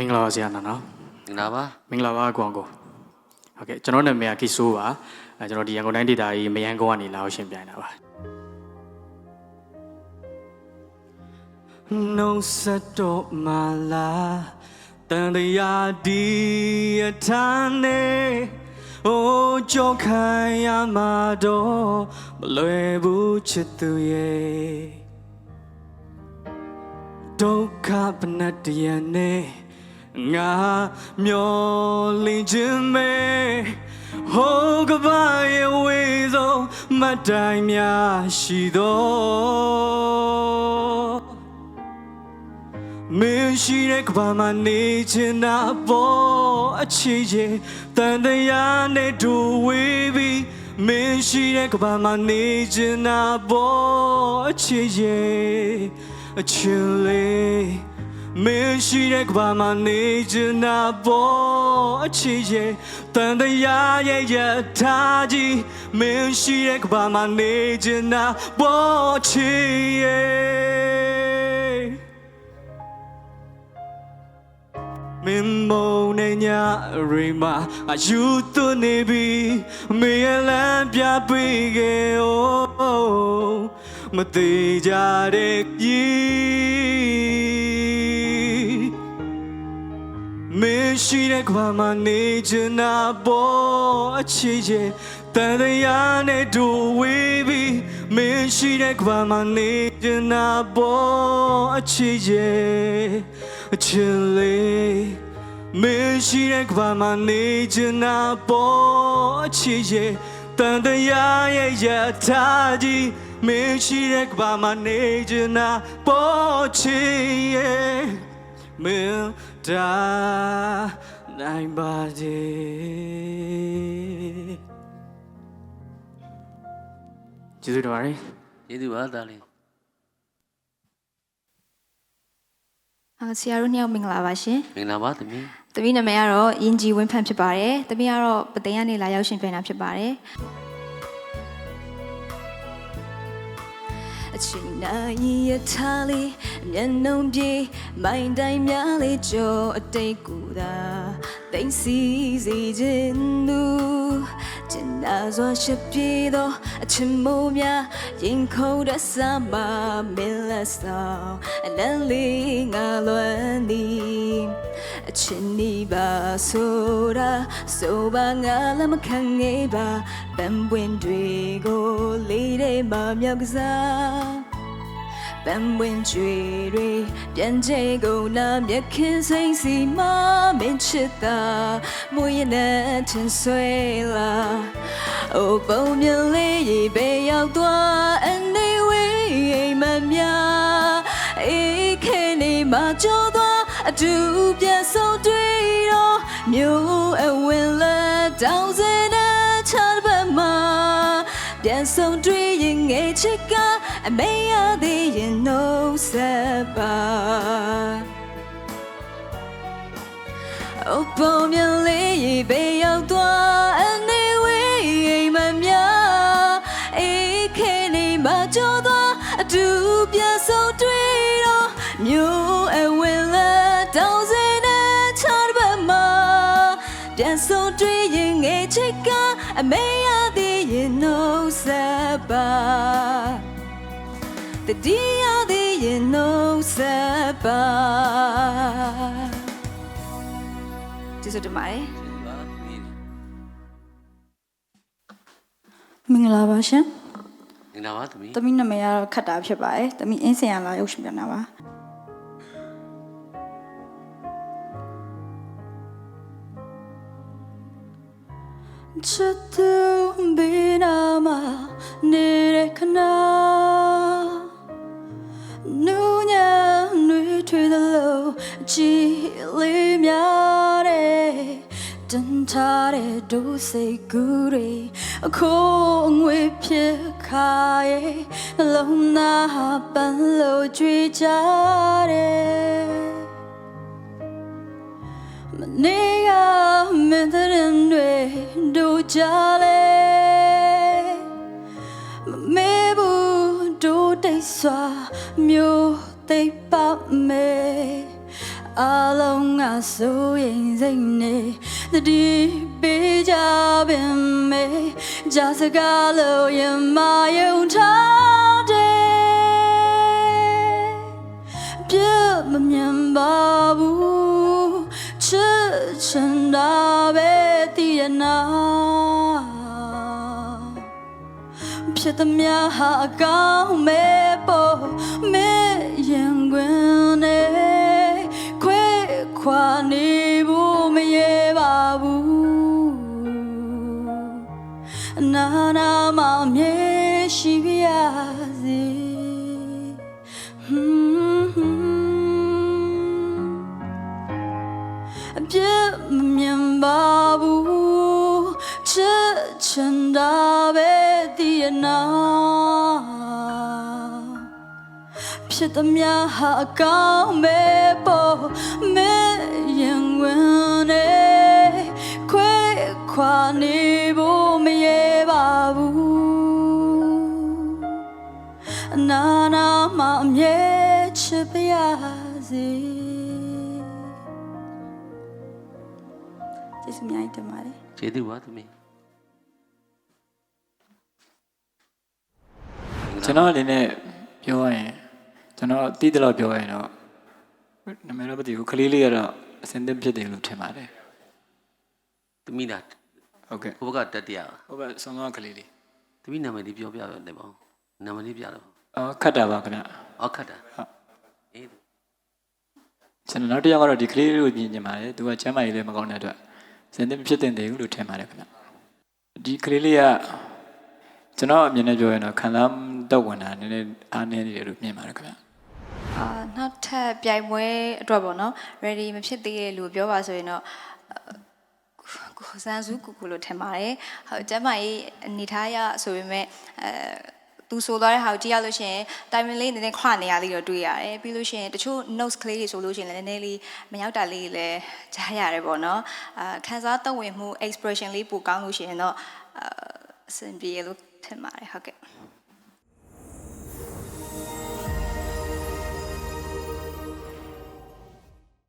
မင်္ဂလာပါဆရာနာနော်မင်္ဂလာပါမင်္ဂလာပါကွန်ကိုဟုတ်ကဲ့ကျွန်တော်နာမည်ကကီဆိုးပါအဲကျွန်တော်ဒီရန်ကုန်တိုင်းဒေသကြီးမယန်းကုန်းကနေလာရောက်ရှင်ပြိုင်တာပါနှုံးဆက်တော့မလာတန်တရားဒီအထမ်းနေအိုးကြောက်ခံရမှာတော့မလွယ်ဘူးချစ်သူရဲ့ဒုက္ခပနတ္တယနဲ့ ငါမျောလင်းခြင်းမဲဟိုကဘာရဲ့ဝေဆုံးမတ်တိုင်းများရှိသောမင်းရှိတဲ့ကဘာမှာနေချင်တာပေါ်အချီချေတန်တရားနဲ့ဒူဝေးပြီးမင်းရှိတဲ့ကဘာမှာနေချင်တာပေါ်အချီချေအချင်လေး မင်းရှိတဲ့ကဘာမှာနေချင်တာပေါ်အချီချေတန်တရားရဲ့ရထားကြီးမင်းရှိတဲ့ကဘာမှာနေချင်တာပေါ်ချီရဲ့မင်းမုံနဲ့ညရိမအယူသွနေပြီမေရလန်ပြပေးခဲ့哦မသေးကြတဲ့ကြီး မင်းရှိတဲ့ကဘာမှနေချင်တာပေါ်အချီချေတန်တရားနဲ့ဒူဝေးပြီးမင်းရှိတဲ့ကဘာမှနေချင်တာပေါ်အချီချေအချင်လေးမင်းရှိတဲ့ကဘာမှနေချင်တာပေါ်အချီချေတန်တရားရဲ့ရထားကြီးမင်းရှိတဲ့ကဘာမှနေချင်တာပေါ်ချီရဲ့မင်း တာနိုင်ပါစေကျေးဇူးတော်ပါတယ်ကျေးဇူးပါသားလေးအာဆရာတို့နှစ်ယောက်မင်္ဂလာပါရှင်မင်္ဂလာပါသမီး။သမီးနာမည်ကတော့ယင်ဂျီဝင်းဖန်ဖြစ်ပါတယ်။သမီးကတော့ပသိမ်ကနေလာရောက်ရှင်ပြန်တာဖြစ်ပါတယ်။ ချင်းနိုင်ရထားလေးမျက်နှုံပြေမိုင်းတိုင်းများလေးကြောအတိတ်ကူသာသိမ့်စီစီခြင်းသူကျင်နာစွာရှိပြေသောအချင်မိုးများရင်ခုန်တဲ့ဆမ်းပါမင်းလက်ဆောင်အနံလေးငါလွမ်းသည် အချင်နီပါဆိုတာဆိုပါငါလည်းမခံငေးပါပန်းပွင့်တွေကိုလေးတဲ့မမြောက်ကစားပန်းပွင့်ကျွေတွေပြန်ချေကုန်နာမြက်ခင်စိမ့်စီမမင်းချစ်တာမွေးနဲ့ထင်ဆွဲလာအိုပုံမြင်လေးရေပဲရောက်သွားအနေဝေးအိမ်မမြအေးခဲနေမှကြောသွားအ တူပြန်ဆုံးတွေ့တော့မြို့အဝင်လက်တောင်းစင်တဲ့ချားပတ်မှာပြန်ဆုံးတွေ့ရင်ငယ်ချစ်ကအမေရသေးရင်နှုတ်ဆက်ပါအပေါ်မြင်လေးရေပဲရောက်သွား အမေရသေးရင်နှုတ်ဆက်ပါတတိယသေးရင်နှုတ်ဆက်ပါကျေးဇူးတင်ပါတယ်ကျေးဇူးပါသမီးမင်္ဂလာပါရှင်မင်္ဂလာပါသမီး။သမီးနာမည်ကတော့ခတ်တာဖြစ်ပါတယ်။သမီးအင်းစင်ရလာရုပ်ရှင်ပြန်တာပါ ချစ်သူဘေးနာမှာနေတဲ့ခဏနူးညံ့နှွေးထွေးသလိုကြည်လေးများတဲ့တန်ထားတဲ့ဒုစိတ်ကူးတွေအခုအငွေဖြစ်ခါရဲ့နှလုံးသားပန်းလို့ကြွေကြတဲ့မနေက မင်းတဲ့ရင်တွေတို့ကြလေမမေဘူးတို့တိတ်စွာမျိုးသိပ်ပါမေအလုံးကဆိုရင်စိတ်နေတတိပေးကြပင်မေကြာစကားလို့ရမ ဖြစ်သမျှဟာအကောင်းမဲ့ပေါ်မဲရင်ခွင်နဲ့ခွဲခွာနေဖို့မရဲပါဘူးနာနာမမြဲရှိပါစေအပြစ်မမြင်ပါဘူးချစ်ချင်တာပဲတည်ရ နာဖြစ်သမျှဟာအကောင်းမဲ့ပေါ်မဲရင်ဝင်နေခွဲခွာနေဖို့မရဲပါဘူးအနာနာမအမြဲချစ်ပါရစေကျေးဇူးအများကြီးတင်ပါတယ်ကျေးဇူးပါသမီး ကျွန်တော်အနေနဲ့ပြောရရင်ကျွန်တော်တည်တယ်လို့ပြောရရင်တော့နာမည်တော့မသိဘူးကလေးလေးကတော့အစင်သင့်ဖြစ်တယ်လို့ထင်ပါတယ်သမီးလားဟုတ်ကဲ့ဘုဘကတတိယဟုတ်ကဲ့ဆောင်းဆောင်းကလေးလေးသမီးနာမည်လေးပြောပြရတယ်ပေါ့နာမည်လေးပြတော့အော်ခတ်တာပါခင်ဗျအောက်ခတ်တာဟုတ်အေးကျွန်တော်နောက်တစ်ယောက်ကတော့ဒီကလေးလေးကိုမြင်ကြပါတယ်သူကချမ်းမာရေးလည်းမကောင်းတဲ့အတွက်စင်သင့်ဖြစ်တဲ့တယ်လို့ထင်ပါတယ်ခင်ဗျဒီကလေးလေးက ကျွန်တော်အမြင်နဲ့ပြောရင်တော့ခံစားတော့ဝင်တာနည်းနည်းအားနည်းနေတယ်လို့မြင်ပါတယ်ခင်ဗျအာနောက်ထပ်ပြိုင်ပွဲအတွက်ပေါ့နော် ready မဖြစ်သေးတဲ့လူပြောပါဆိုရင်တော့အာကိုစန်းစုကူကူလို့ထင်ပါတယ်ဟုတ်ကျမ်းမာရေးအနေထားရဆိုပေမဲ့အဲသူဆိုသွားတဲ့ဟာကိုကြည့်ရလို့ရှိရင် timing လေးနည်းနည်းခွနေရသေးတော့တွေ့ရတယ်ပြီးလို့ရှိရင်တချို့ notes ကလေးတွေဆိုလို့ရှိရင်လည်းနည်းနည်းလေးမရောက်တာလေးလည်းကြားရတယ်ပေါ့နော်အာခန်းစားသက်ဝင်မှု expression လေးပိုကောင်းလို့ရှိရင်တော့အာအဆင်ပြေလို့ ထင်ပါတယ်ဟုတ်ကဲ့